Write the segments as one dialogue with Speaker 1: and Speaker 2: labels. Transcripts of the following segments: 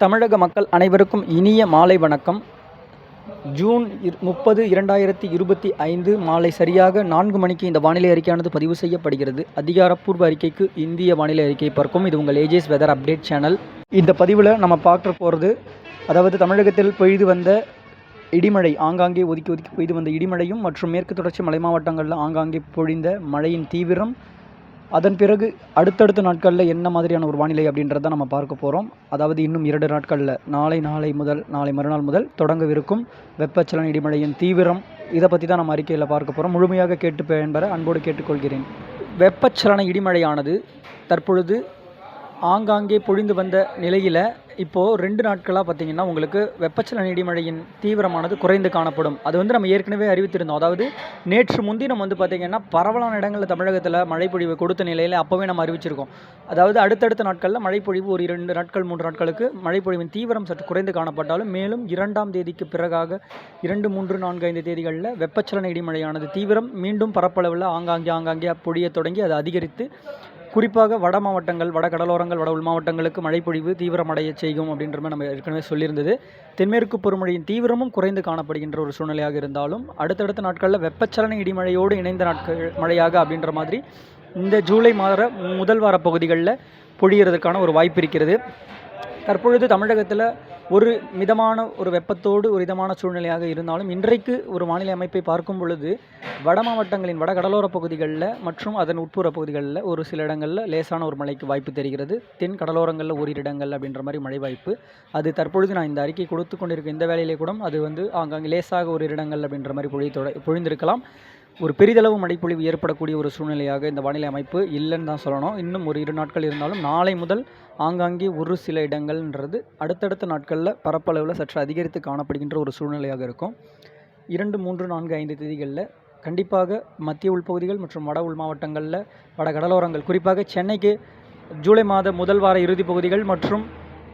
Speaker 1: தமிழக மக்கள் அனைவருக்கும் இனிய மாலை வணக்கம். ஜூன் முப்பது இரண்டாயிரத்தி இருபத்தி ஐந்து மாலை சரியாக நான்கு மணிக்கு இந்த வானிலை அறிக்கையானது பதிவு செய்யப்படுகிறது. அதிகாரப்பூர்வ அறிக்கைக்கு இந்திய வானிலை அறிக்கை பார்க்கும். இது உங்கள் ஏஜேஸ் வெதர் அப்டேட் சேனல். இந்த பதிவில் நம்ம பார்க்க போகிறது அதாவது தமிழகத்தில் பெய்து வந்த இடிமழை ஆங்காங்கே ஒதுக்கி ஒதுக்கி பெய்து வந்த இடிமழையும் மற்றும் மேற்கு தொடர்ச்சி மலை மாவட்டங்களில் ஆங்காங்கே பொழிந்த மழையின் தீவிரம் அதன் பிறகு அடுத்தடுத்த நாட்களில் என்ன மாதிரியான ஒரு வானிலை அப்படின்றத நம்ம பார்க்க போகிறோம் அதாவது இன்னும் இரண்டு நாட்களில் நாளை நாளை முதல் நாளை மறுநாள் முதல் தொடங்கவிருக்கும் வெப்பச்சலன இடிமழையின் தீவிரம். இதை பற்றி தான் நம்ம அறிக்கையில் பார்க்க போகிறோம் முழுமையாக கேட்டு பயன்பெற அன்போடு கேட்டுக்கொள்கிறேன். வெப்பச்சலன இடிமழையானது தற்பொழுது ஆங்காங்கே பொழிந்து வந்த நிலையில் இப்போது ரெண்டு நாட்களாக பார்த்தீங்கன்னா உங்களுக்கு வெப்பச்சலன இடிமழையின் தீவிரமானது குறைந்து காணப்படும். அது வந்து நம்ம ஏற்கனவே அறிவித்திருந்தோம். அதாவது நேற்று முன்தினம் வந்து பார்த்திங்கன்னா பரவலான இடங்களில் தமிழகத்தில் மழைப்பொழிவு கொடுத்த நிலையில் அப்போவே நம்ம அறிவிச்சிருக்கோம். அதாவது அடுத்தடுத்த நாட்களில் மழைப்பொழிவு ஒரு இரண்டு நாட்கள் மூன்று நாட்களுக்கு மழைப்பொழிவின் தீவிரம் சற்று குறைந்து காணப்பட்டாலும் மேலும் இரண்டாம் தேதிக்கு பிறகாக இரண்டு மூன்று நான்கு ஐந்து தேதிகளில் வெப்பச்சலன இடிமழையானது தீவிரம் மீண்டும் பரப்பளவில் ஆங்காங்கே ஆங்காங்கே பொழிய தொடங்கி அது அதிகரித்து குறிப்பாக வட மாவட்டங்கள் வட கடலோரங்கள் வட உள் மாவட்டங்களுக்கு மழைப்பொழிவு தீவிரமடைய செய்யும் அப்படின்ற மாதிரி நம்ம ஏற்கனவே சொல்லியிருந்தது. தென்மேற்கு பொறுமழையின் தீவிரமும் குறைந்து காணப்படுகின்ற ஒரு சூழ்நிலையாக இருந்தாலும் அடுத்தடுத்த நாட்களில் வெப்பச்சலன இடிமழையோடு இணைந்த நாட்கள் மழையாக அப்படின்ற மாதிரி இந்த ஜூலை மாத முதல் வார பகுதிகளில் பொழியறதுக்கான ஒரு வாய்ப்பு இருக்கிறது. தற்பொழுது தமிழகத்தில் ஒரு மிதமான ஒரு வெப்பத்தோடு ஒரு இதமான சூழ்நிலையாக இருந்தாலும் இன்றைக்கு ஒரு மாநில அமைப்பை பார்க்கும் பொழுது வட மாவட்டங்களின் வட கடலோர பகுதிகளில் மற்றும் அதன் உட்புற பகுதிகளில் ஒரு சில இடங்களில் லேசான ஒரு மழைக்கு வாய்ப்பு தெரிகிறது. தென் கடலோரங்களில் ஓரிரு இடங்கள் அப்படின்ற மாதிரி மழை வாய்ப்பு. அது தற்பொழுது நான் இந்த அறிக்கை கொடுத்து கொண்டிருக்க இந்த வேலையிலே கூட அது வந்து ஆங்காங்கே லேசாக ஒரு இடங்கள் அப்படின்ற மாதிரி பொழி தொட பொழிந்திருக்கலாம். ஒரு பெரிதளவு மழைப்பொழிவு ஏற்படக்கூடிய ஒரு சூழ்நிலையாக இந்த வானிலை அமைப்பு இல்லைன்னு தான் சொல்லணும். இன்னும் ஒரு இரு நாட்கள் இருந்தாலும் நாளை முதல் ஆங்காங்கே ஒரு சில இடங்கள்ன்றது அடுத்தடுத்த நாட்களில் பரப்பளவில் சற்று அதிகரித்து காணப்படுகின்ற ஒரு சூழ்நிலையாக இருக்கும். இரண்டு மூன்று நான்கு ஐந்து தேதிகளில் கண்டிப்பாக மத்திய உள்பகுதிகள் மற்றும் வட உள் மாவட்டங்களில் வட கடலோரங்கள் குறிப்பாக சென்னைக்கு ஜூலை மாத முதல் வார இறுதி பகுதிகள் மற்றும்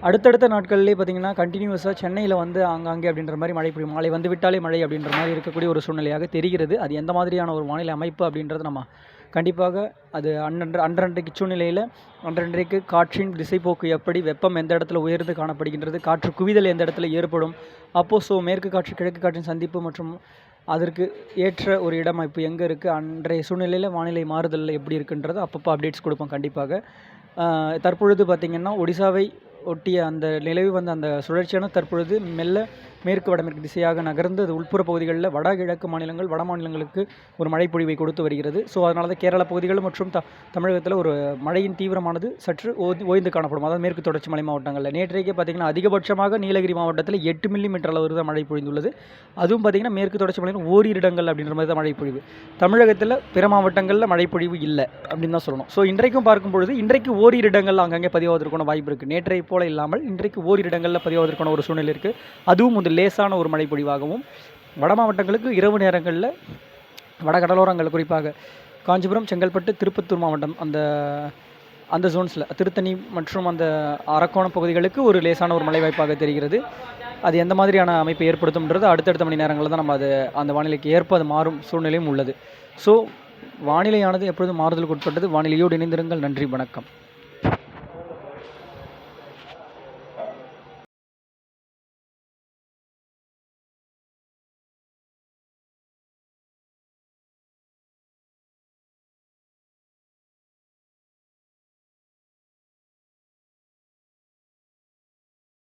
Speaker 1: அடுத்தடுத்த நாட்கள்லேயே பார்த்திங்கன்னா கண்டினியூஸாக சென்னையில் வந்து ஆங்காங்கே அப்படின்ற மாதிரி மழை பெய்யும் மழை வந்து விட்டாலே மழை அப்படின்ற மாதிரி இருக்கக்கூடிய ஒரு சூழ்நிலையாக தெரிகிறது. அது எந்த மாதிரியான ஒரு வானிலை அமைப்பு அப்படின்றது நம்ம கண்டிப்பாக அது அன்றன்று அன்றன்றைக்கு சூழ்நிலையில் அன்றன்றைக்கு காற்றின் திசைப்போக்கு எப்படி வெப்பம் எந்த இடத்துல உயர்ந்து காணப்படுகின்றது காற்று குவிதல் எந்த இடத்துல ஏற்படும் அப்போது ஸோ மேற்கு காற்று கிழக்கு காற்றின் சந்திப்பு மற்றும் அதற்கு ஏற்ற ஒரு இடம் இப்போ எங்கே இருக்குது அன்றைய சூழ்நிலையில் வானிலை மாறுதலில் எப்படி இருக்குன்றது அப்பப்போ அப்டேட்ஸ் கொடுப்போம் கண்டிப்பாக. தற்பொழுது பார்த்திங்கன்னா ஒடிசாவை ஒட்டிய அந்த நிலவி வந்த அந்த சுழற்சியான தற்பொழுது மெல்ல மேற்கு வடமேற்கு திசையாக நகர்ந்து அது உட்புற பகுதிகளில் வடகிழக்கு மாநிலங்கள் வட மாநிலங்களுக்கு ஒரு மழைப்பொழிவை கொடுத்து வருகிறது. ஸோ அதனால தான் கேரள பகுதிகள் மற்றும் த தமிழகத்தில் ஒரு மழையின் தீவிரமானது சற்று ஓய்ந்து ஓய்ந்து காணப்படும். அதாவது மேற்கு தொடர்ச்சி மலை மாவட்டங்களில். நேற்றைக்கே பார்த்திங்கன்னா அதிகபட்சமாக நீலகிரி மாவட்டத்தில் எட்டு மில்லிமீட்டர் அளவு தான் மழை பொழிந்துள்ளது. அதுவும் பார்த்திங்கன்னா மேற்கு தொடர்ச்சி மலையில் ஓரிரு இடங்கள் அப்படின்ற மாதிரி தான் மழை பொழிவு. தமிழகத்தில் பிற மாவட்டங்களில் மழைப்பொழிவு இல்லை அப்படின்னு தான் சொல்லணும். ஸோ இன்றைக்கும் பார்க்கும் பொழுது இன்றைக்கு ஓரிரு இடங்கள் அங்கங்கே பதிவாவதற்கான வாய்ப்பு இருக்குது நேற்றை போல இல்லாமல் இன்றைக்கு ஓரிரு இடங்களில் பதிவாவதற்கான ஒரு சூழ்நிலை இருக்குது அதுவும் வந்து லேசான ஒரு மழைப்பொழிவாகவும் வட மாவட்டங்களுக்கு இரவு நேரங்களில் வட கடலோரங்கள் குறிப்பாக காஞ்சிபுரம் செங்கல்பட்டு திருப்பத்தூர் மாவட்டம் அந்த அந்த ஜோன்ஸில் திருத்தணி மற்றும் அந்த அரக்கோணம் பகுதிகளுக்கு ஒரு லேசான ஒரு மழை வாய்ப்பாக தெரிகிறது. அது எந்த மாதிரியான அமைப்பை ஏற்படுத்தும்ன்றது அடுத்தடுத்த மணி நேரங்களில் தான் நம்ம அது அந்த வானிலைக்கு ஏற்ப அது மாறும் சூழ்நிலையும் உள்ளது. ஸோ வானிலையானது எப்பொழுதும் மாறுதலுக்கு உட்பட்டது. வானிலையோடு இணைந்திருங்கள். நன்றி வணக்கம்.